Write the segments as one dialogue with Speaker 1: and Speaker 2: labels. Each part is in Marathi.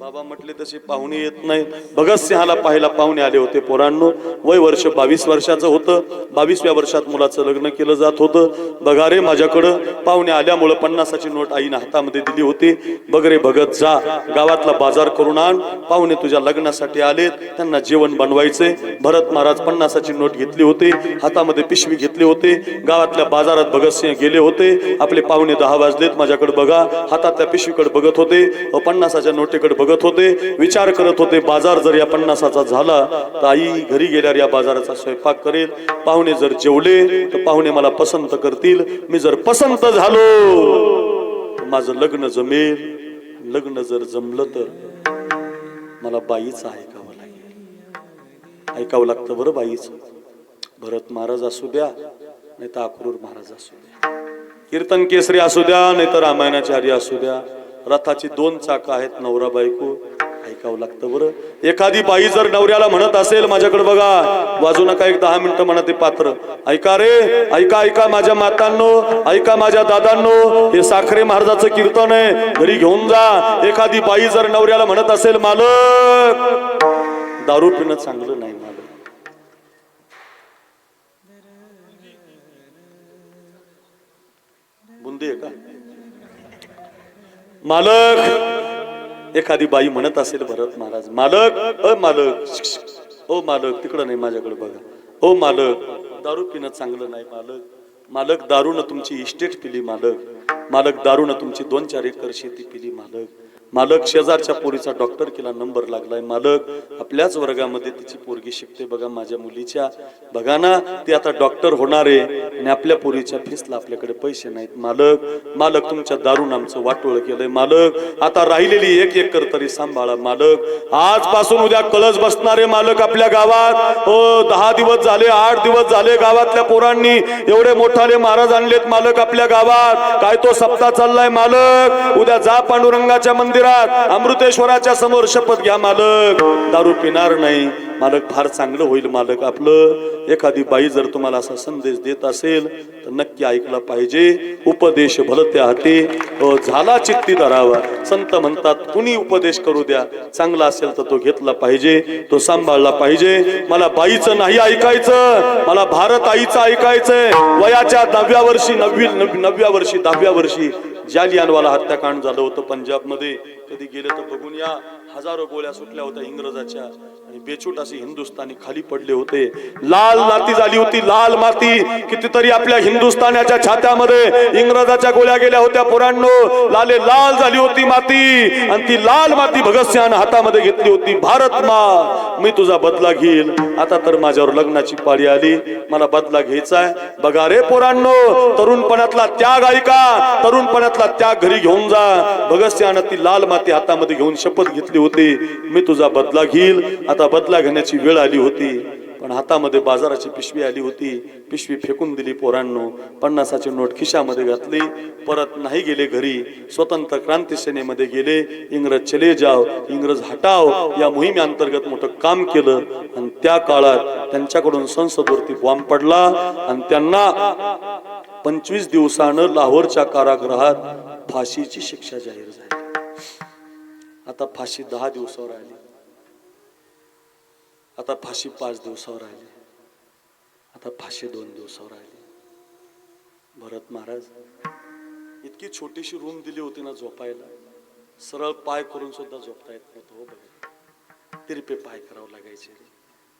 Speaker 1: बाबा म्हटले तसे पाहुणे येत नाही भगतसिंहाला पाहायला पाहुणे आले होते. पोरांनो वय वर्ष बावीस वर्षाचं होतं. बावीसव्या वर्षात मुलाचं लग्न केलं जात होतं. बघा रे माझ्याकडं पाहुणे आल्यामुळं पन्नासाची नोट आईनं हातामध्ये दिली होती. बघ रे भगत जा गावातला बाजार करून आण. पाहुणे तुझ्या लग्नासाठी आलेत. त्यांना जेवण बनवायचे भरत महाराज पन्नासाची नोट घेतली होती. हातामध्ये पिशवी घेतली होती. गावातल्या बाजारात भगतसिंह गेले होते. आपले पाहुणे दहा वाजलेत. माझ्याकडे बघा. हातातल्या पिशवीकडे बघत होते. पन्नासाच्या नोटेकडे बघत होते विचार करत होते बाजार जर या पन्नासाचा झाला तर आई घरी गेल्यावर या बाजाराचा स्वयंपाक करेल पाहुणे जर जेवले तर पाहुणे मला पसंत करतील मी जर पसंत झालो तर माझं लग्न जमेल. लग्न जर जमलं तर मला बाईचं ऐकावं लागेल. ऐकावं लागतं बरं बाईच. भरत महाराज असू द्या नाही तर अक्रूर महाराज असू द्या. कीर्तन केसरी असू द्या नाही तर रामायणाचार्य असू द्या. रथाची दोन चाक आहेत नवरा बायको. ऐकावं लागतं बरं. एखादी बाई जर नवऱ्याला म्हणत असेल माझ्याकडे बघा वाजू नका एक दहा मिनिटं म्हणा ते पात्र. ऐका रे ऐका ऐका माझ्या मातांनो ऐका माझ्या दादांनो हे साखरे महाराजाचं कीर्तन आहे. घरी घेऊन जा. एखादी बाई जर नवऱ्याला म्हणत असेल मालक दारू पिणं चांगलं नाही मालक. बुंदी आहे का? मालक एखादी बाई म्हणत असेल भरत महाराज मालक अ मालक ओ मालक तिकडं नाही माझ्याकडे बघा. ओ मालक दारू पिणं चांगलं नाही मालक. मालक दारूनं तुमची इस्टेट पिली मालक. मालक दारूनं तुमची दोन चार एकर शेती पिली मालक. मालक शेजारच्या पोरीचा डॉक्टर केला नंबर लागलाय. मालक आपल्याच वर्गामध्ये तिची पोरगी शिकते बघा माझ्या मुलीच्या. बघा ना ती आता डॉक्टर होणार आहे आणि आपल्या पोरीच्या फीसला आपल्याकडे पैसे नाहीत. मालक मालक तुमच्या दारून आमचं वाटोळ केलंय. मालक आता राहिलेली एक एकर तरी सांभाळा. मालक आजपासून उद्या कळस बसणारे मालक आपल्या गावात. हो दहा दिवस झाले आठ दिवस झाले गावातल्या पोरांनी. एवढे मोठाले महाराज आणलेत मालक आपल्या गावात. काय तो सप्ताह चाललाय मालक? उद्या जा पांडुरंगाच्या मंदिर मंदिरात अमृतेश्वराच्या समोर शपथ घ्या मालक. दारू पिणार नाही. मालक फार चांगलं होईल मालक. आपलं एखादी बाई जर तुम्हाला असा संदेश देत असेल तर नक्की ऐकला पाहिजे. उपदेश भलत्या हाती. झाला चित्ती धरावा. संत म्हणतात कुणी उपदेश करू द्या? चांगला असेल तर तो घेतला पाहिजे. तो सांभाळला पाहिजे. मला बाईचं नाही ऐकायचं. मला भारत आईचं ऐकायचंय. वयाच्या दहाव्या वर्षी नववी नव- नवव्या वर्षी दहाव्या वर्षी जालियानवाला हत्याकांड झालं होतं पंजाबमध्ये कधी गेलं तर बघून या. हजारो गोळ्या सुटल्या होत्या इंग्रजाच्या. आणि बेचूट असे हिंदुस्थानी खाली पडले होते. लाल माती झाली होती लाल माती. कितीतरी आपल्या हिंदुस्थानाच्या छात्यामध्ये इंग्रजाच्या गोळ्या गेल्या होत्या पुरांनो लाले लाल झाली होती माती. आणि ती लाल माती भगतसिंहानं हातामध्ये घेतली होती. भारत मा मी तुझा बदला घेईल. आता तर माझ्यावर लग्नाची पाळी आली. मला बदला घ्यायचा आहे. बघा रे पोरांनो तरुणपणातला त्याग ऐका. तरुणपणातला त्याग घरी घेऊन जा. भगतसिंहानं ती लाल माती हातामध्ये घेऊन शपथ घेतली होती. मी तुझा बदला घेईल. आता बदला घेण्याची वेळ आली होती. पण हातामध्ये बाजाराची पिशवी आली होती. पिशवी फेकून दिली पोरांनो. पन्नासाची नोट खिशामध्ये घातली. परत नाही गेले घरी. स्वतंत्र क्रांती सेनेमध्ये गेले. इंग्रज चले जाव इंग्रज हटाव या मोहिमेअंतर्गत मोठं काम केलं. आणि त्या काळात त्यांच्याकडून संसदवरती बॉम्ब पडला. आणि त्यांना पंचवीस दिवसानं लाहोरच्या कारागृहात फाशीची शिक्षा जाहीर झाली. आता फाशी दहा दिवसावर आली. आता फाशी पाच दिवसावर आली. आता फाशी दोन दिवसावर आली. भरत महाराज इतकी छोटीशी रूम दिली होती ना झोपायला. सरळ पाय करून सुद्धा झोपता येत नव्हतं हो बघा तिरपे पाय करावं लागायचे. रे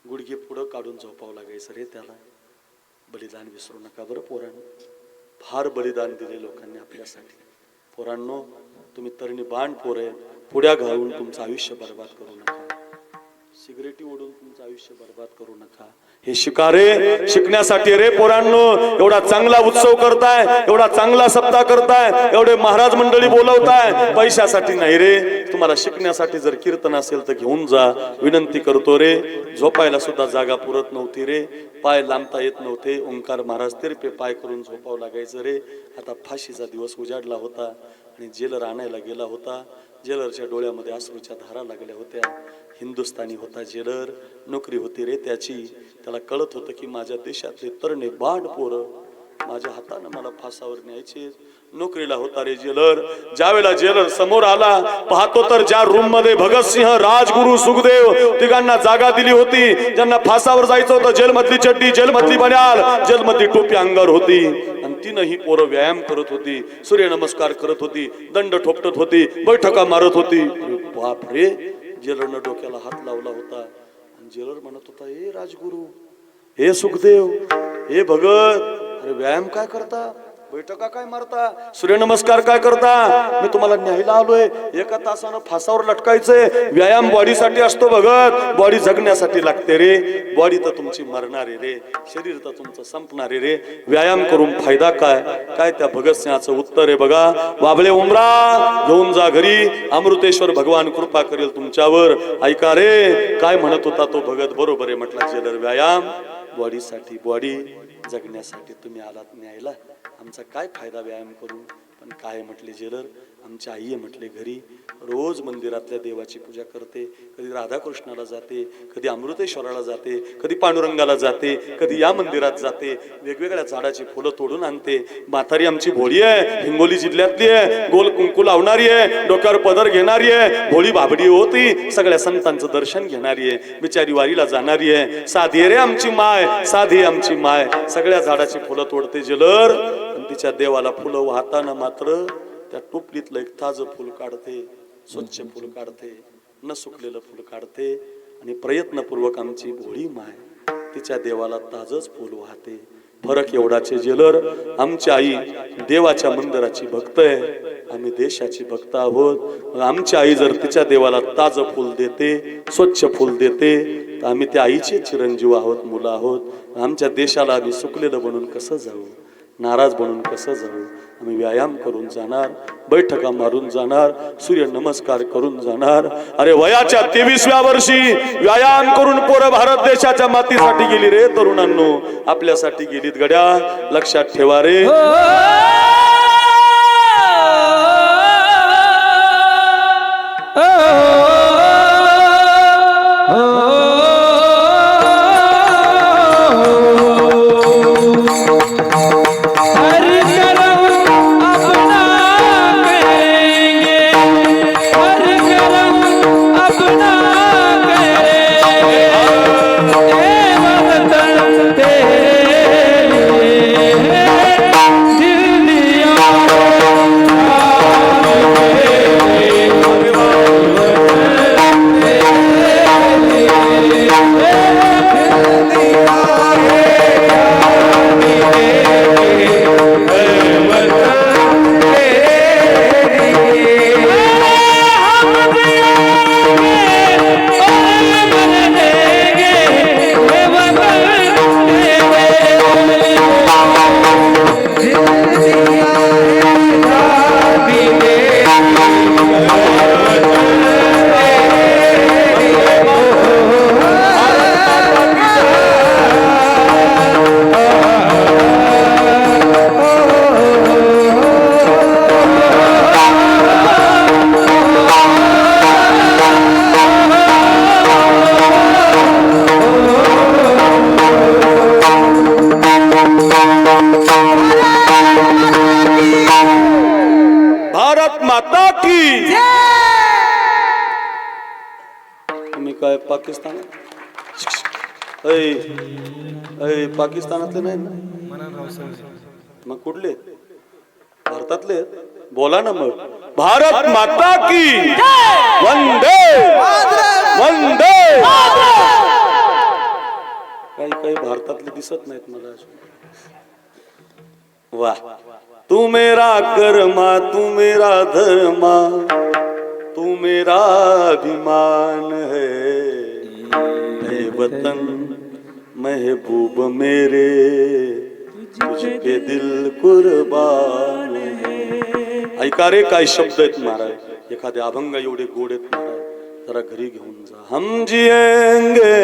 Speaker 1: गुडघे पुढं काढून झोपावं लागायचं रे त्याला. बलिदान विसरू नका बरं पोरांनो. फार बलिदान दिले लोकांनी आपल्यासाठी. पोरांनो तुम्ही तरुणी बाण पोरे आहे. पुढ्या घालून तुमचं आयुष्य बर्बाद करू नका. सिगरेटी ओढून तुमचं आयुष्य बर्बाद करू नका. हे शिकारे शिकण्यासाठी रे पोरांनो एवढा चांगला उत्सव करताय एवढा चांगला सप्ताह करताय एवढे महाराज मंडळी बोलवताय. पैशासाठी नाही रे तुम्हाला शिकण्यासाठी जर कीर्तन असेल तर घेऊन जा. विनंती करतो रे झोपायला सुद्धा जागा पुरत नव्हती रे. पाय लांबता येत नव्हते. ओंकार महाराज तिरपे पाय करून झोपावं लागायचं रे. आता फाशीचा दिवस उजाडला होता आणि जेल राहण्याला गेला होता. जेलरच्या डोळ्यामध्ये अश्रूच्या धारा लागल्या होत्या. हिंदुस्थानी होता जेलर नोकरी होती रे त्याची. त्याला कळत होतं की माझ्या देशातले तरणे बाण पोरं माझ्या हातानं मला फासावर न्यायचे. नोकरीला होता रे जेलर ज्यावेळेला जेलर समोर आला पाहतो तर ज्या रूममध्ये भगतसिंह राजगुरु सुखदेव तिघांना जागा दिली होती. ज्यांना फासावर जायचं होतं जेलमधली चड्डी जेलमधली बन्याल जेलमधली टोपी अंगावर होती. आणि तीनही पोरं व्यायाम करत होती सूर्यनमस्कार करत होती दंड ठोपटत होती बैठका मारत होती. बाप रे जेलरनं डोक्याला हात लावला होता. आणि जेलर म्हणत होता ए राजगुरु हे सुखदेव हे भगत अरे व्यायाम काय करता? बैठका काय मारता? सूर्यनमस्कार काय करता? मी तुम्हाला न्यायला आलोय. एका तासानं फासावर लटकायचंय. व्यायाम बॉडीसाठी असतो बघत बॉडी जगण्यासाठी लागते रे. बॉडी तर तुमची मरणार रे. शरीर तर तुमचं संपणार रे. व्यायाम करून फायदा काय? काय त्या भगतसिंहाचं उत्तर आहे बघा. बाबळे उमरा घेऊन जा घरी. अमृतेश्वर भगवान कृपा करेल तुमच्यावर. ऐका रे. काय म्हणत होता तो भगत? बरोबर आहे म्हटला जेलर व्यायाम. बॉडीसाठी बॉडी जगण्यासाठी तुम्ही आलात न्यायला. आमचा काय फायदा व्यायाम करून? पण काय म्हटले जेलर आमची आई आहे म्हटले घरी रोज मंदिरातल्या देवाची पूजा करते कधी राधाकृष्णाला जाते कधी अमृतेश्वराला जाते कधी पांडुरंगाला जाते कधी या मंदिरात जाते वेगवेगळ्या झाडाची फुलं तोडून आणते. म्हातारी आमची भोळी आहे हिंगोली जिल्ह्यातली आहे गोल कुंकू लावणारी आहे डोक्यावर पदर घेणारी आहे भोळी बाबडी होती सगळ्या संतांचं दर्शन घेणारी आहे बिचारी वारीला जाणारी आहे. साधी रे आमची माय साधी आमची माय सगळ्या झाडाची फुलं तोडते जलर तिच्या देवाला फुलं वाहताना मात्र त्या टोपलीतलं एक ताजं फुल काढते स्वच्छ फुल काढते न सुकलेलं फुल काढते आणि प्रयत्नपूर्वक आमची भोळी माय तिच्या देवाला ताजच फुल वाहते. फरक एवढाचे जेलर आमची आई देवाच्या मंदिराची भक्त आहे. आम्ही देशाची भक्त आहोत. आमची आई जर तिच्या देवाला ताजं फुल देते स्वच्छ फुल देते तर आम्ही त्या आईचे चिरंजीव आहोत मुलं आहोत. आमच्या देशाला आम्ही सुकलेलं बनून कसं जाऊ? नाराज बनून कसं जाऊ आम्ही व्यायाम करून जाणार बैठका मारून जाणार सूर्य नमस्कार करून जाणार अरे वयाच्या तेवीसव्या वर्षी व्यायाम करून पोरं भारत देशाच्या मातीसाठी गेली रे तरुणांनो आपल्यासाठी गेलीत गड्या लक्षात ठेवा रे oh पाकिस्तान? ऐ ऐ पाकिस्तानातले नाही ना? मग कुठले? भारतातले? बोला ना मग. भारत माता की वंदे! वंदे! काही काही भारतातले दिसत नाहीत मला. वाह तू मेरा कर्मा तू मेरा धर्मा तू मेरा अभिमान है. है वतन महबूब मेरे तुझ पे दिल कुर्बान है। ऐका रे काय शब्द आहेत महाराज? एखाद्या अभंग एवढे गोड आहेत महाराज जरा घरी घेऊन जा. हम जिएंगे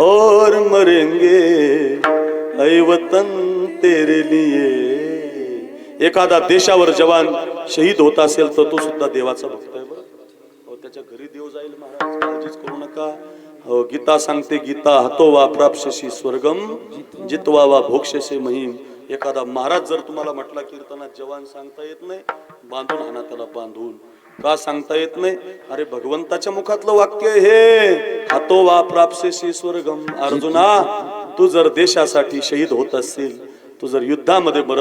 Speaker 1: और मरेंगे ऐ वतन तेरे लिए। एखादा देशावर जवान शहीद होत असेल तर तो सुद्धा देवाचा भक्त आहे बरं. त्याच्या घरी देव जाईल महाराज काळजीच करू नका. हो गीता सांगते गीता हतो वा प्राप्स्यसी स्वर्गम जितवा वा भोक्षसे महिम. एखादा महाराज जर तुम्हाला म्हटला कीर्तनात जवान सांगता येत नाही बांधून हाना त्याला बांधून. का सांगता येत नाही? अरे भगवंताच्या मुखातलं वाक्य हे. हातो वा प्राप्सेशी स्वर्गम. अर्जुना तू जर देशासाठी शहीद होत असेल तू जर युद्धामध्ये मरत